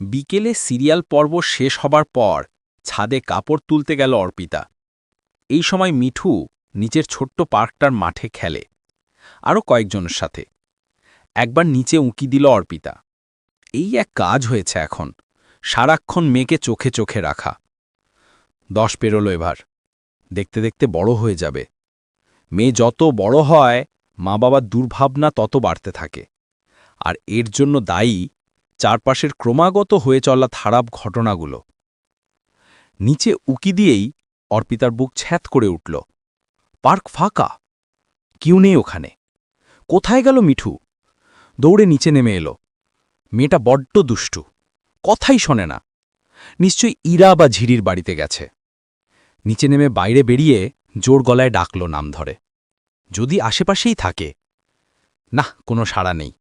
বিকেলে সিরিয়াল পর্ব শেষ হবার পর ছাদে কাপড় তুলতে গেল অর্পিতা। এই সময় মিঠু নিচের ছোট্ট পার্কটার মাঠে খেলে, আরও কয়েকজনের সাথে। একবার নিচে উঁকি দিল অর্পিতা। এই এক কাজ হয়েছে এখন, সারাক্ষণ মেয়েকে চোখে চোখে রাখা। দশ পেরোলো এবার, দেখতে দেখতে বড় হয়ে যাবে। মেয়ে যত বড় হয় মা বাবার দুর্ভাবনা তত বাড়তে থাকে। আর এর জন্য দায়ী চারপাশের ক্রমাগত হয়ে চলা খারাপ ঘটনাগুলো। নিচে উকি দিয়েই অর্পিতার বুক ছ্যাত করে উঠল। পার্ক ফাঁকা। কিউ নেই ওখানে। কোথায় গেল মিঠু? দৌড়ে নিচে নেমে এলো। মেয়েটা বড্ড দুষ্টু। কথাই শোনে না। নিশ্চয়ই ইরা বা ঝিরির বাড়িতে গেছে। নিচে নেমে বাইরে বেরিয়ে জোর গলায় ডাকল নাম ধরে। যদি আশেপাশেই থাকে। না কোনো সাড়া নেই।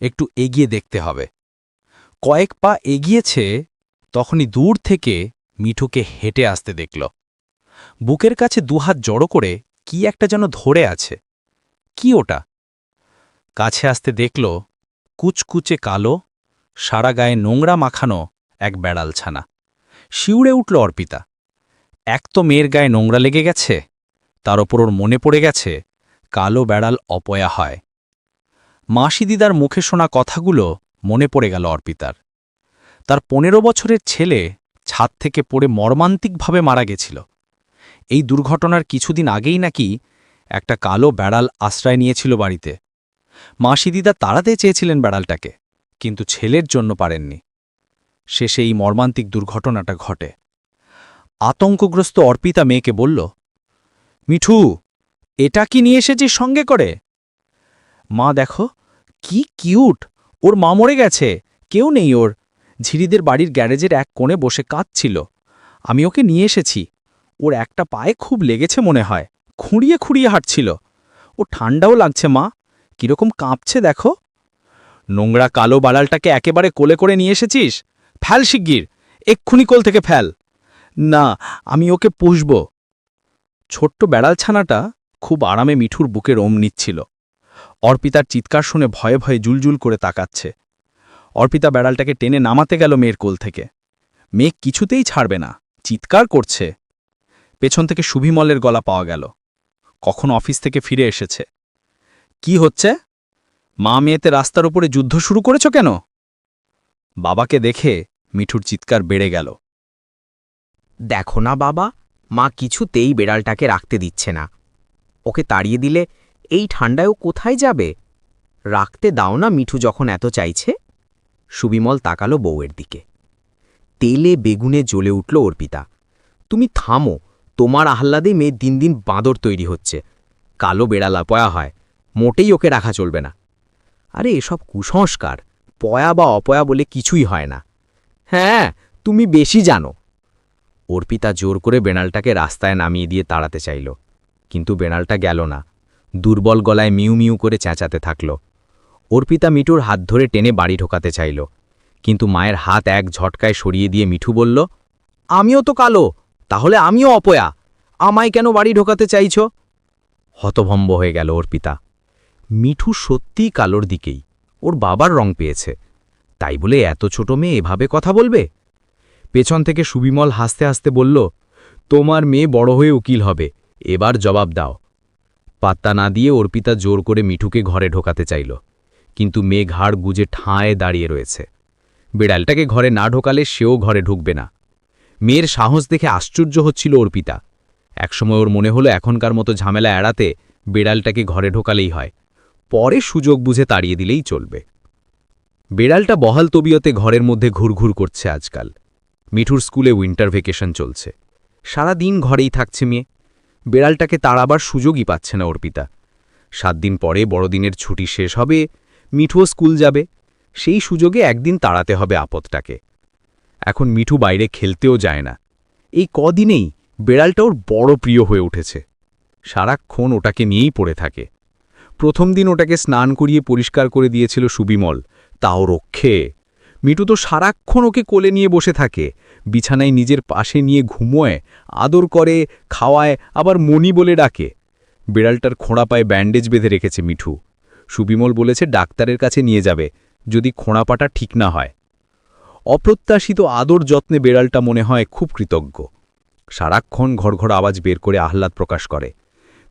একটু এগিয়ে দেখতে হবে। কয়েক পা এগিয়েছে, তখনই দূর থেকে মিঠুকে হেঁটে আসতে দেখল। বুকের কাছে দুহাত জড়ো করে কি একটা যেন ধরে আছে। কি ওটা? কাছে আসতে দেখল কুচকুচে কালো, সারা গায়ে নোংরা মাখানো এক বেড়াল ছানা শিউড়ে উঠল অর্পিতা। এক তো মেয়ের গায়ে নোংরা লেগে গেছে, তার ওপর ওর মনে পড়ে গেছে, কালো বেড়াল অপয়া হয়। মাসি দিদার মুখে শোনা কথাগুলো মনে পড়ে গেল অর্পিতার। তার পনেরো বছরের ছেলে ছাদ থেকে পড়ে মর্মান্তিকভাবে মারা গেছিল। এই দুর্ঘটনার কিছুদিন আগেই নাকি একটা কালো বেড়াল আশ্রয় নিয়েছিল বাড়িতে। মাসি দিদা তাড়াতে চেয়েছিলেন বেড়ালটাকে, কিন্তু ছেলের জন্য পারেননি। শেষে এই মর্মান্তিক দুর্ঘটনাটা ঘটে। আতঙ্কগ্রস্ত অর্পিতা মেয়েকে বলল, মিঠু, এটা কি নিয়ে এসেছিস সঙ্গে করে? মা, দেখো, কি কিউট! ওর মা মরে গেছে। কেউ নেই ওর। ঝিরিদের বাড়ির গ্যারেজের এক কোণে বসে কাঁদছিল। আমি ওকে নিয়ে এসেছি। ওর একটা পায়ে খুব লেগেছে মনে হয়। খুঁড়িয়ে খুঁড়িয়ে হাঁটছিল। ও ঠান্ডাও লাগছে, মা। কীরকম কাঁপছে, দেখো। নোংরা কালো বাড়ালটাকে একেবারে কোলে করে নিয়ে এসেছিস? ফ্যাল শিগগির। এক্ষুনি কোল থেকে ফ্যাল না, আমি ওকে পুষব। ছোট্ট বেড়াল ছানাটা খুব আরামে মিঠুর বুকে রোম নিচ্ছিল। অর্পিতার চিৎকার শুনে ভয়ে ভয়ে জুলজুল করে তাকাচ্ছে। অর্পিতা বেড়ালটাকে টেনে নামাতে গেল মেয়ের কোল থেকে। মেয়ে কিছুতেই ছাড়বে না, চিৎকার করছে। পেছন থেকে সুভিমলের গলা পাওয়া গেল। কখন অফিস থেকে ফিরে এসেছে? কি হচ্ছে? মা মেয়েতে রাস্তার উপরে যুদ্ধ শুরু করেছ কেন? বাবাকে দেখে মিঠুর চিৎকার বেড়ে গেল। দেখো না বাবা, মা কিছুতেই বেড়ালটাকে রাখতে দিচ্ছে না। ওকে তাড়িয়ে দিলে এই ঠান্ডায় ও কোথায় যাবে? রাখতে দাও না মিঠু যখন এত চাইছে। সুবিমল তাকালো বউয়ের দিকে। তেলে বেগুনে জ্বলে উঠল অর্পিতা। তুমি থামো, তোমার আহ্লাদে মেয়ে দিন দিন বাঁদর তৈরি হচ্ছে। কালো বেড়ালা পয়া হয়, মোটেই ওকে রাখা চলবে না। আরে এসব কুসংস্কার, পয়া বা অপয়া বলে কিছুই হয় না। হ্যাঁ তুমি বেশি জানো। অর্পিতা জোর করে বেনালটাকে রাস্তায় নামিয়ে দিয়ে তাড়াতে চাইল, কিন্তু বেনালটা গেল না। দুর্বল গলায় মিউ মিউ করে চেঁচাতে থাকল। অর্পিতা মিঠুর হাত ধরে টেনে বাড়ি ঢোকাতে চাইল। কিন্তু মায়ের হাত এক ঝটকায় সরিয়ে দিয়ে মিঠু বলল, আমিও তো কালো, তাহলে আমিও অপয়া। আমায় কেন বাড়ি ঢোকাতে চাইছ? হতভম্ব হয়ে গেল অর্পিতা। মিঠু সত্যিই কালোর দিকেই, ওর বাবার রং পেয়েছে। তাই বলে এত ছোট মেয়ে এভাবে কথা বলবে? পেছন থেকে সুবিমল হাসতে হাসতে বলল, তোমার মেয়ে বড় হয়ে উকিল হবে, এবার জবাব দাও। পাত্তা না দিয়ে অর্পিতা জোর করে মিঠুকে ঘরে ঢোকাতে চাইল। কিন্তু মেয়ে ঘাড় গুজে ঠাঁয়ে দাঁড়িয়ে রয়েছে। বিড়ালটাকে ঘরে না ঢোকালে সেও ঘরে ঢুকবে না। মেয়ের সাহস দেখে আশ্চর্য হচ্ছিল অর্পিতা একসময় ওর মনে হলো এখনকার মতো ঝামেলা এড়াতে বেড়ালটাকে ঘরে ঢোকালেই হয়। পরে সুযোগ বুঝে তাড়িয়ে দিলেই চলবে। বিড়ালটা বহাল তবিয়তে ঘরের মধ্যে ঘুরঘুর করছে আজকাল। মিঠুর স্কুলে উইন্টার ভেকেশন চলছে। সারা দিন ঘরেই থাকছে মেয়ে। বেড়ালটাকে তাড়াবার সুযোগই পাচ্ছে না অর্পিতা সাত দিন পরে বড়দিনের ছুটি শেষ হবে মিঠুও স্কুল যাবে। সেই সুযোগে একদিন তাড়াতে হবে আপদটাকে। এখন মিঠু বাইরে খেলতেও যায় না। এই কদিনেই বেড়ালটা ওর বড় প্রিয় হয়ে উঠেছে। সারাক্ষণ ওটাকে নিয়েই পড়ে থাকে। প্রথম দিন ওটাকে স্নান করিয়ে পরিষ্কার করে দিয়েছিল সুবিমল। তাও রক্ষে। মিঠু তো সারাক্ষণ ওকে কোলে নিয়ে বসে থাকে। বিছানায় নিজের পাশে নিয়ে ঘুমোয়, আদর করে, খাওয়ায়, আবার মনি বলে ডাকে। বিড়ালটার খোঁড়া পায়ে ব্যান্ডেজ বেঁধে রেখেছে মিঠু। সুবিমল বলেছে ডাক্তারের কাছে নিয়ে যাবে, যদি খোঁড়াপাটা ঠিক না হয়। অপ্রত্যাশিত আদর যত্নে বেড়ালটা মনে হয় খুব কৃতজ্ঞ। সারাক্ষণ ঘরঘর আওয়াজ বের করে আহ্লাদ প্রকাশ করে।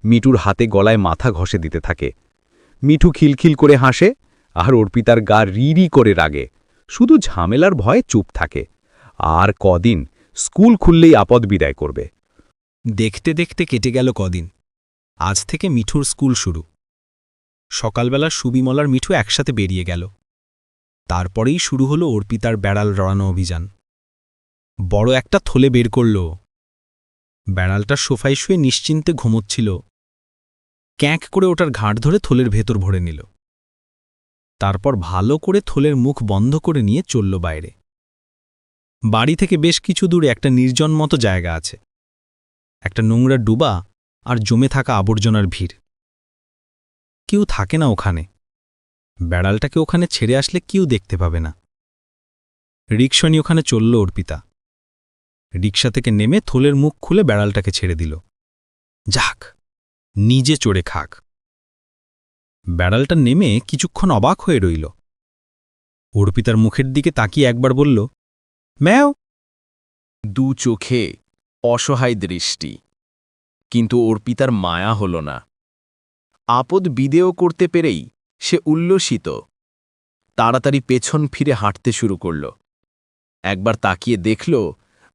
মিঠুর হাতে গলায় মাথা ঘষে দিতে থাকে। মিঠু খিলখিল করে হাসে, আর অর্পিতার গা রিরি করে রাগে। শুধু ঝামেলার ভয়ে চুপ থাকে। আর কদিন স্কুল খুললেই আপদ বিদায় করবে। দেখতে দেখতে কেটে গেল কদিন। আজ থেকে মিঠুর স্কুল শুরু। সকালবেলা সুবিমলার মিঠু একসাথে বেরিয়ে গেল। তারপরেই শুরু হলো অর্পিতার বেড়াল রড়ানো অভিযান। বড় একটা থলে বের করল। বেড়ালটা সোফায় শুয়ে নিশ্চিন্তে ঘুমোচ্ছিল। ক্যাঁক করে ওটার ঘাট ধরে থলের ভেতর ভরে নিল। তারপর ভালো করে থলের মুখ বন্ধ করে নিয়ে চলল বাইরে। বাড়ি থেকে বেশ কিছু দূরে একটা নির্জন মতো জায়গা আছে। একটা নোংরা ডুবা আর জমে থাকা আবর্জনার ভিড়। কেউ থাকে না ওখানে। বেড়ালটাকে ওখানে ছেড়ে আসলে কেউ দেখতে পাবে না। রিক্সা নিয়ে ওখানে চলল অর্পিতা। রিক্সা থেকে নেমে থলের মুখ খুলে বেড়ালটাকে ছেড়ে দিল। যাক, নিজে চড়ে খাক। বেড়ালটা নেমে কিছুক্ষণ অবাক হয়ে রইল। অর্পিতার মুখের দিকে তাকিয়ে একবার বলল, ম্যাও। দু চোখে অসহায় দৃষ্টি, কিন্তু অর্পিতার মায়া হল না। আপদ বিদেয় করতে পেরেই সে উল্লসিত। তাড়াতাড়ি পেছন ফিরে হাঁটতে শুরু করল। একবার তাকিয়ে দেখল,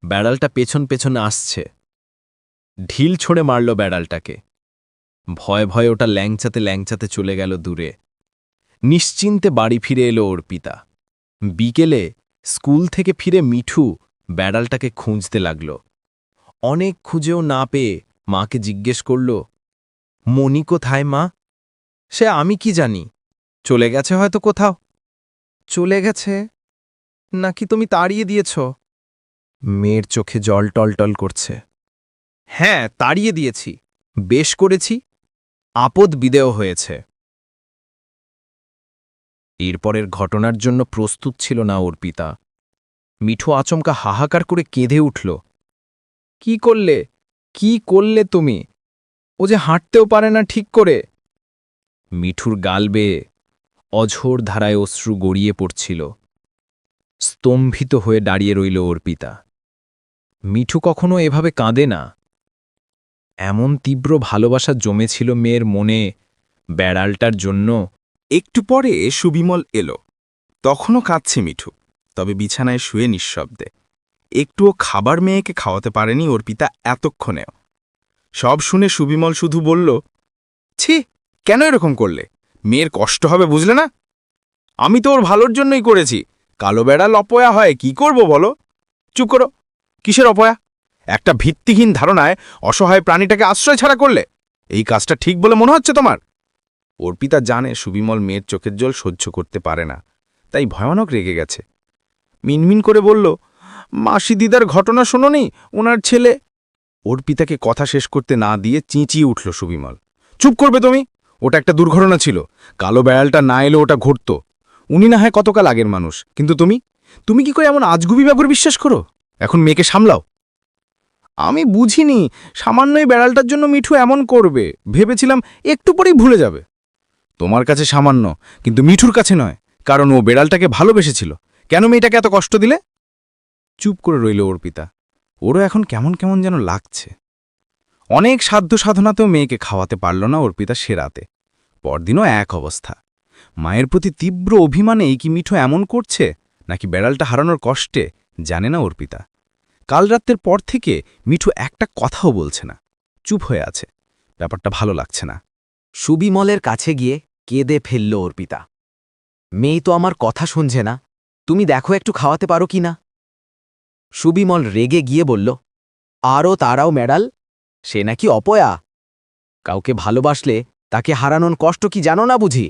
বেড়ালটা পেছন পেছনে আসছে। ঢিল ছড়ে মারল বেড়ালটাকে। ভয় ভয়ে ওটা ল্যাংচাতে ল্যাংচাতে চলে গেল দূরে। নিশ্চিন্তে বাড়ি ফিরে এলো অর্পিতা বিকেলে স্কুল থেকে ফিরে মিঠু বেড়ালটাকে খুঁজতে লাগল। অনেক খুঁজেও না পেয়ে মাকে জিজ্ঞেস করল মনি কোথায় মা? সে আমি কি জানি? চলে গেছে হয়তো কোথাও? চলে গেছে? নাকি তুমি তাড়িয়ে দিয়েছ? মেয়ের চোখে জল টলটল করছে। হ্যাঁ তাড়িয়ে দিয়েছি। বেশ করেছি। আপদ বিদেয় হয়েছে। এরপরের ঘটনার জন্য প্রস্তুত ছিল না অর্পিতা মিঠু আচমকা হাহাকার করে কেঁদে উঠল, কি করলে? কি করলে তুমি? ও যে হাঁটতেও পারে না ঠিক করে। মিঠুর গাল বেয়ে অঝোর ধারায় অশ্রু গড়িয়ে পড়ছিল। স্তম্ভিত হয়ে দাঁড়িয়ে রইল অর্পিতা মিঠু কখনো এভাবে কাঁদে না। এমন তীব্র ভালোবাসা জমেছিল মেয়ের মনে বেড়ালটার জন্য। একটু পরে সুবিমল এলো। তখনও কাঁদছে মিঠু, তবে বিছানায় শুয়ে নিঃশব্দে। একটুও খাবার মেয়েকে খাওয়াতে পারেনি ওর পিতা এতক্ষণেও। সব শুনে সুবিমল শুধু বলল, ছি, কেন এরকম করলে? মেয়ের কষ্ট হবে, বুঝলে না? আমি তো ওর ভালোর জন্যই করেছি। কালো বেড়াল অপয়া হয়, কি করব বলো? চুপ করো। কিসের অপয়া? একটা ভিত্তিহীন ধারণায় অসহায় প্রাণীটাকে আশ্রয় ছাড়া করলে? এই কাজটা ঠিক বলে মনে হচ্ছে তোমার? অর্পিতা জানে সুবিমল মেয়ের চোখের জল সহ্য করতে পারে না, তাই ভয়ানক রেগে গেছে। মিনমিন করে বলল, মাসি দিদার ঘটনা শোনোনি, ওনার ছেলে? অর্পিতাকে কথা শেষ করতে না দিয়ে চেঁচিয়ে উঠল সুবিমল। চুপ করবে তুমি, ওটা একটা দুর্ঘটনা ছিল, কালো বেড়ালটা না এলে ওটা ঘটত। উনি না হয় কতকাল আগের মানুষ, কিন্তু তুমি? তুমি কি করে এমন আজগুবি ব্যাপার বিশ্বাস করো? এখন মেয়েকে সামলাও। আমি বুঝিনি, সামান্যই বেড়ালটার জন্য মিঠু এমন করবে। ভেবেছিলাম একটু পরেই ভুলে যাবে। তোমার কাছে সামান্য, কিন্তু মিঠুর কাছে নয়, কারণ ও বেড়ালটাকে ভালোবেসেছিল। কেন মেয়েটাকে এত কষ্ট দিলে? চুপ করে রইল অর্পিতা ওরও এখন কেমন কেমন যেন লাগছে। অনেক সাধ্য সাধনাতেও মেয়েকে খাওয়াতে পারল না অর্পিতা সে রাতে পরদিনও এক অবস্থা। মায়ের প্রতি তীব্র অভিমানে এই কি মিঠু এমন করছে, নাকি বেড়ালটা হারানোর কষ্টে জানে না অর্পিতা কাল রাত্রের পর থেকে মিঠু একটা কথাও বলছে না। চুপ হয়ে আছে। ব্যাপারটা ভালো লাগছে না। সুবিমলের কাছে গিয়ে কেঁদে ফেলল অর্পিতা। মেয়ে তো আমার কথা শুনছে না। তুমি দেখো একটু খাওয়াতে পারো কি না? সুবিমল রেগে গিয়ে বলল, আরও তারাও মেডাল? সে নাকি অপয়া। কাউকে ভালোবাসলে তাকে হারানোর কষ্ট কি জানো না বুঝি?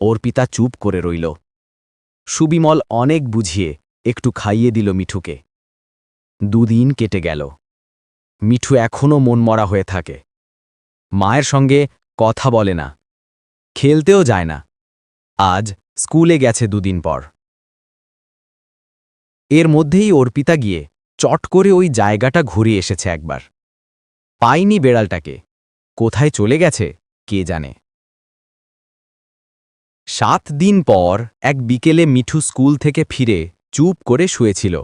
অর্পিতা চুপ করে রইল। সুবিমল অনেক বুঝিয়ে একটু খাইয়ে দিল মিঠুকে। দুদিন কেটে গেল। মিঠু এখনও মনমরা হয়ে থাকে। মায়ের সঙ্গে কথা বলে না। খেলতেও যায় না। আজ স্কুলে গেছে দুদিন পর। এর মধ্যেই অর্পিতা গিয়ে চট করে ওই জায়গাটা ঘুরে এসেছে একবার। পাইনি বেড়ালটাকে। কোথায় চলে গেছে, কে জানে? সাত দিন পর এক বিকেলে মিঠু স্কুল থেকে ফিরে চুপ করে শুয়েছিল।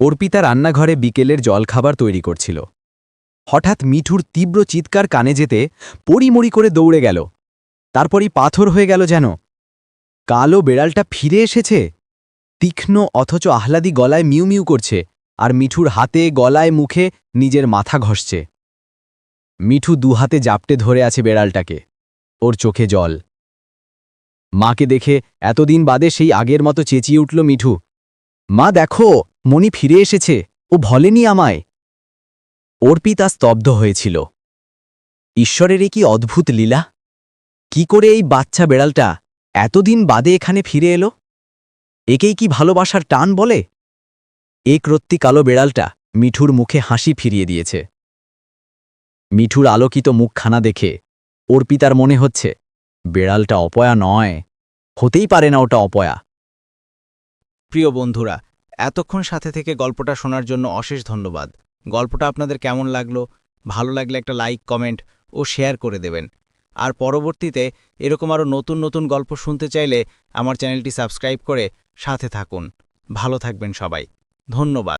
অর্পিতা রান্নাঘরে বিকেলের জলখাবার তৈরি করছিল। হঠাৎ মিঠুর তীব্র চিৎকার কানে যেতে পরিমরি করে দৌড়ে গেল। তারপরই পাথর হয়ে গেল যেন। কালো বেড়ালটা ফিরে এসেছে। তীক্ষ্ণ অথচ আহ্লাদি গলায় মিউ মিউ করছে আর মিঠুর হাতে, গলায়, মুখে নিজের মাথা ঘষছে। মিঠু দুহাতে জাপটে ধরে আছে বেড়ালটাকে। ওর চোখে জল। মাকে দেখে এতদিন বাদে সেই আগের মতো চেঁচিয়ে উঠল মিঠু। মা, দেখো মণি ফিরে এসেছে, ও ভলেনি আমায়। অর্পিতা স্তব্ধ হয়েছিল। ঈশ্বরের কি অদ্ভুত লীলা? কি করে এই বাচ্চা বেড়ালটা এতদিন বাদে এখানে ফিরে এলো? একেই কি ভালোবাসার টান বলে? এক রত্তি কালো বেড়ালটা মিঠুর মুখে হাসি ফিরিয়ে দিয়েছে। মিঠুর আলোকিত মুখখানা দেখে অর্পিতার মনে হচ্ছে, বেড়ালটা অপয়া নয়, হতেই পারে না ওটা অপয়া। প্রিয় বন্ধুরা এতক্ষণ সাথে থেকে গল্পটা শোনার জন্য অশেষ ধন্যবাদ। গল্পটা আপনাদের কেমন লাগল? ভালো লাগলে একটা লাইক, কমেন্ট ও শেয়ার করে দেবেন। আর পরবর্তীতে এরকম আরও নতুন নতুন গল্প শুনতে চাইলে আমার চ্যানেলটি সাবস্ক্রাইব করে সাথে থাকুন। ভালো থাকবেন সবাই। ধন্যবাদ।